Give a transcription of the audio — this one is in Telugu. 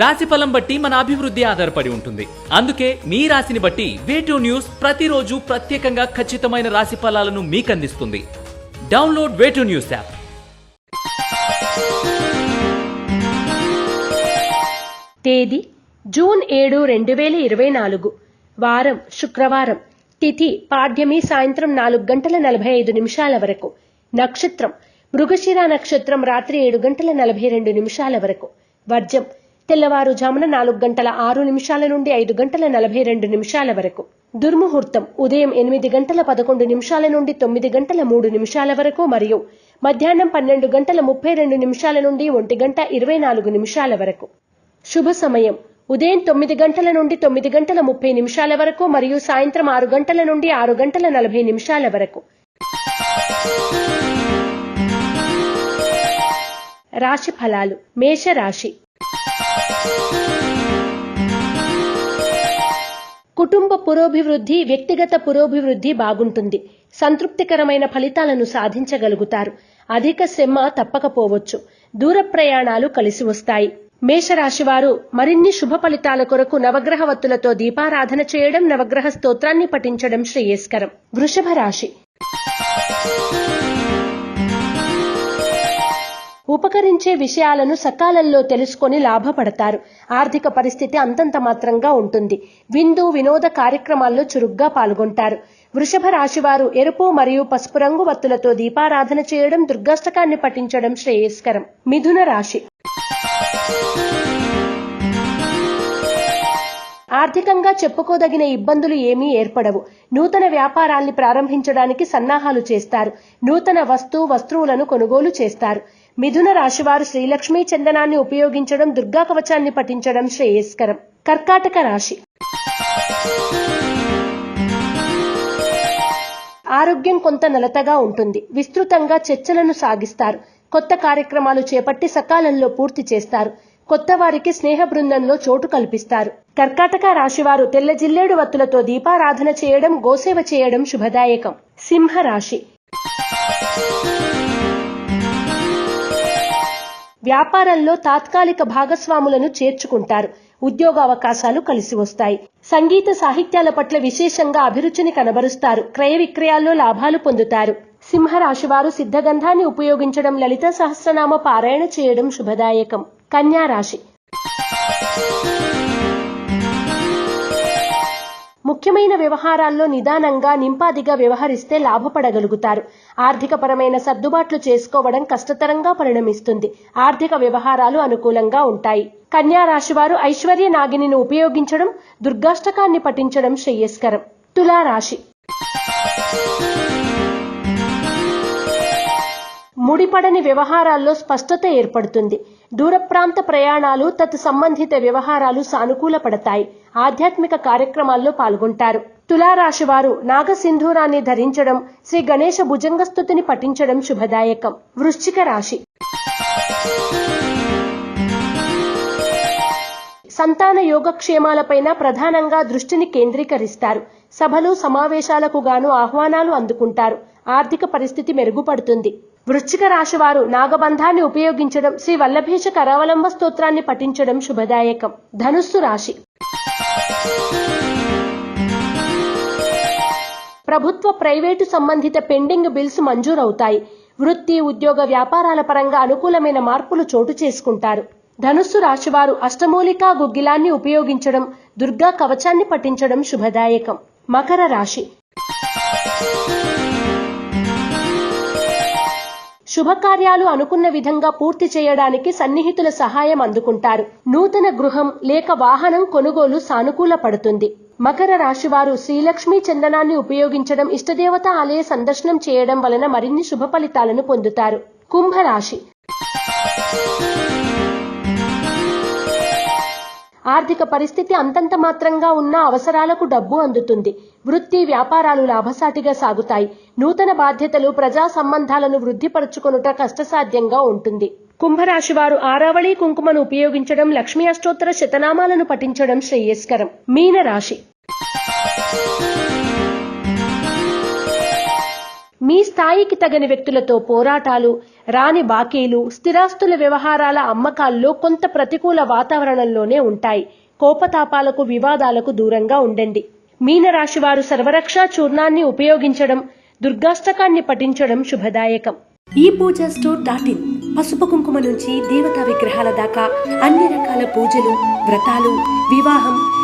రాశి ఫలం బట్టి మన అభివృద్ధి ఆధారపడి ఉంటుంది. అందుకే మీ రాశిని బట్టి వేటూ న్యూస్ ప్రతిరోజు ప్రత్యేకంగా ఖచ్చితమైన రాశి ఫలాలను మీకు అందిస్తుంది download way to news app తేదీ జూన్ ఏడు రెండు వేల ఇరవై నాలుగు. వారం శుక్రవారం. తిథి పాడ్యమి సాయంత్రం నాలుగు గంటల నలభై ఐదు నిమిషాల వరకు. నక్షత్రం మృగశిర నక్షత్రం రాత్రి ఏడు గంటల నలభై రెండు నిమిషాల వరకు. వర్జం తెల్లవారుజామున నాలుగు గంటల ఆరు నిమిషాల నుండి ఐదు గంటల నలభై రెండు నిమిషాల వరకు. దుర్ముహూర్తం ఉదయం ఎనిమిది గంటల పదకొండు నిమిషాల నుండి తొమ్మిది గంటల మూడు నిమిషాల వరకు మరియు మధ్యాహ్నం పన్నెండు గంటల ముప్పై రెండు నిమిషాల నుండి ఒంటి గంట ఇరవై నాలుగు నిమిషాల వరకు. శుభ సమయం. ఉదయం తొమ్మిది గంటల నుండి తొమ్మిది గంటల ముప్పై నిమిషాల వరకు మరియు సాయంత్రం ఆరు గంటల నుండి ఆరు గంటల నలభై నిమిషాల వరకు. రాశి ఫలాలు. మేషరాశి. కుటుంబ పురోభివృద్ధి వ్యక్తిగత పురోభివృద్ధి బాగుంటుంది. సంతృప్తికరమైన ఫలితాలను సాధించగలుగుతారు. అధిక శ్రమ తప్పకపోవచ్చు. దూర ప్రయాణాలు కలిసి వస్తాయి. మేషరాశివారు మరిన్ని శుభ ఫలితాల కొరకు నవగ్రహ వత్తులతో దీపారాధన చేయడం నవగ్రహ స్తోత్రాన్ని పఠించడం శ్రేయస్కరం. వృషభ రాశి ఉపకరించే విషయాలను సకాలంలో తెలుసుకొని లాభపడతారు. ఆర్థిక పరిస్థితి అంతంత మాత్రంగా ఉంటుంది. విందు వినోద కార్యక్రమాల్లో చురుగ్గా పాల్గొంటారు. వృషభ రాశివారు ఎరుపు మరియు పసుపు రంగు వత్తులతో దీపారాధన చేయడం దుర్గాష్టకాన్ని పఠించడం శ్రేయస్కరం. మిథున రాశి. ఆర్థికంగా చెప్పుకోదగిన ఇబ్బందులు ఏమీ ఏర్పడవు. నూతన వ్యాపారాల్ని ప్రారంభించడానికి సన్నాహాలు చేస్తారు. నూతన వస్తు వస్తువులను కొనుగోలు చేస్తారు. మిథున రాశివారు శ్రీలక్ష్మీ చందనాన్ని ఉపయోగించడం దుర్గా కవచాన్ని పఠించడం శ్రేయస్కరం. కర్కాటక రాశి. ఆరోగ్యం కొంత నలతగా ఉంటుంది. విస్తృతంగా చర్చలను సాగిస్తారు. కొత్త కార్యక్రమాలు చేపట్టి సకాలంలో పూర్తి చేస్తారు. కొత్త వారికి స్నేహ బృందంలో చోటు కల్పిస్తారు. కర్కాటక రాశివారు తెల్ల జిల్లేడు వత్తులతో దీపారాధన చేయడం గోసేవ చేయడం శుభదాయకం. సింహ రాశి వ్యాపారంలో తాత్కాలిక భాగస్వాములను చేర్చుకుంటారు. ఉద్యోగ అవకాశాలు కలిసి వస్తాయి. సంగీత సాహిత్యాల పట్ల విశేషంగా అభిరుచిని కనబరుస్తారు. క్రయ విక్రయాల్లో లాభాలు పొందుతారు. సింహరాశి వారు సిద్ధగంధాన్ని ఉపయోగించడం లలిత సహస్రనామ పారాయణ చేయడం శుభదాయకం. కన్యా రాశి ముఖ్యమైన వ్యవహారాల్లో నిదానంగా నింపాదిగా వ్యవహరిస్తే లాభపడగలుగుతారు. ఆర్థికపరమైన సర్దుబాట్లు చేసుకోవడం కష్టతరంగా పరిణమిస్తుంది. ఆర్థిక వ్యవహారాలు అనుకూలంగా ఉంటాయి. కన్యా రాశివారు ఐశ్వర్య నాగిని ఉపయోగించడం దుర్గాష్టకాన్ని పఠించడం శ్రేయస్కరం. తులా రాశి ముడిపడని వ్యవహారాల్లో స్పష్టత ఏర్పడుతుంది. దూర ప్రాంత ప్రయాణాలు తత్ సంబంధిత వ్యవహారాలు సానుకూలపడతాయి. ఆధ్యాత్మిక కార్యక్రమాల్లో పాల్గొంటారు. తులారాశివారు నాగసింధూరాన్ని ధరించడం శ్రీ గణేశ భుజంగస్థుతిని పఠించడం శుభదాయకం. వృశ్చిక రాశి. సంతాన యోగక్షేమాలపైన ప్రధానంగా దృష్టిని కేంద్రీకరిస్తారు. సభలు సమావేశాలకు గాను ఆహ్వానాలు అందుకుంటారు. ఆర్థిక పరిస్థితి మెరుగుపడుతుంది. వృశ్చిక రాశి వారు నాగబంధాన్ని ఉపయోగించడం శ్రీ వల్లభేష కరావలంబ స్తోత్రాన్ని పఠించడం శుభదాయకం. ధనుస్సు రాశి. ప్రభుత్వ ప్రైవేటు సంబంధిత పెండింగ్ బిల్స్ మంజూరవుతాయి. వృత్తి ఉద్యోగ వ్యాపారాల పరంగా అనుకూలమైన మార్పులు చోటు చేసుకుంటారు. ధనుస్సు రాశివారు అష్టమూలికా గుగ్గిలాన్ని ఉపయోగించడం దుర్గా కవచాన్ని పఠించడం శుభదాయకం. మకర రాశి. శుభకార్యాలు అనుకున్న విధంగా పూర్తి చేయడానికి సన్నిహితుల సహాయం అందుకుంటారు. నూతన గృహం లేక వాహనం కొనుగోలు సానుకూల పడుతుంది మకర రాశివారు శ్రీలక్ష్మీ చందనాన్ని ఉపయోగించడం ఇష్టదేవత ఆలయ సందర్శనం చేయడం వలన మరిన్ని శుభ ఫలితాలను పొందుతారు. కుంభరాశి ఆర్థిక పరిస్థితి అంతంత మాత్రంగా ఉన్న అవసరాలకు డబ్బు అందుతుంది. వృత్తి వ్యాపారాలు లాభసాటిగా సాగుతాయి. నూతన బాధ్యతలు ప్రజా సంబంధాలను వృద్ధిపరుచుకొనుట కష్టసాధ్యంగా ఉంటుంది. కుంభరాశి వారు ఆరావళి కుంకుమను ఉపయోగించడం లక్ష్మీ అష్టోత్తర శతనామాలను పఠించడం శ్రేయస్కరం. మీన రాశి మీ స్థాయికి తగని వ్యక్తులతో పోరాటాలు రాని బాకీలు స్థిరాస్తుల వ్యవహారాల అమ్మకాల్లో కొంత ప్రతికూల వాతావరణంలోనే ఉంటాయి. కోపతాపాలకు వివాదాలకు దూరంగా ఉండండి. మీనరాశి వారు చూర్ణాన్ని ఉపయోగించడం దుర్గాష్టకాన్ని పఠించడం శుభదాయకం. ఈ పూజా స్టోర్ డాట్ ఇన్. పసుపు కుంకుమ నుంచి దేవతా విగ్రహాల దాకా అన్ని రకాల పూజలు వ్రతాలు వివాహం